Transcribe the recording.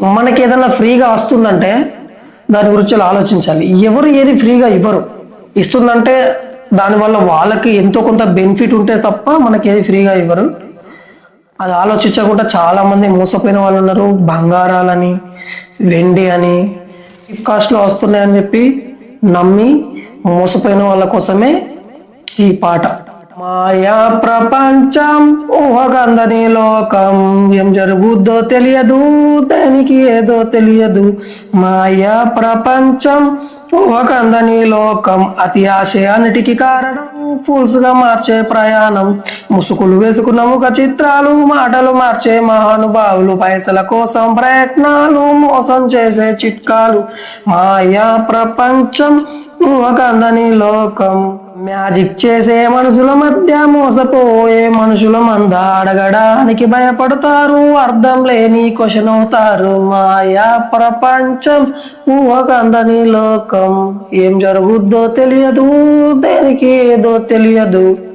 మనకి ఏదైనా ఫ్రీగా వస్తుందంటే దాని గురించి ఆలోచించాలి. ఎవరు ఏది ఫ్రీగా ఇవ్వరు. ఇస్తుందంటే దానివల్ల వాళ్ళకి ఎంతో కొంత బెనిఫిట్ ఉంటే తప్ప మనకి ఏది ఫ్రీగా ఇవ్వరు. అది ఆలోచించకుండా చాలామంది మోసపోయిన వాళ్ళు ఉన్నారు. బంగారాలని వెండి అని చీప్ కాస్ట్లో వస్తున్నాయని చెప్పి నమ్మి మోసపోయిన వాళ్ళ కోసమే ఈ పాట. మాయా ప్రపంచం ఊహగందని లోకం. ఏం జరుగుద్దో తెలియదు దానికి ఏదో తెలియదు. మాయా ప్రపంచం ఊహకందని లోకం. అతి ఆశ కారణం ఫుల్స్గా మార్చే ప్రయాణం. ముసుగులు వేసుకున్న ముఖ చిత్రాలు మాటలు మార్చే మహానుభావులు. పైసల కోసం ప్రయత్నాలు మోసం చేసే చిట్కాలు. మాయా ప్రపంచం ఊహకందని లోకం. మ్యాజిక్ చేసే మనుషుల మధ్య మోసపోయే మనుషుల మంద అడగడానికి భయపడతారు. అర్థం లేని క్వశ్చన్ అవుతారు మాయా ప్రపంచం ఊహకందని లోకం. ఏం జరుగుద్దో తెలియదు దేనికి ఏదో తెలియదు.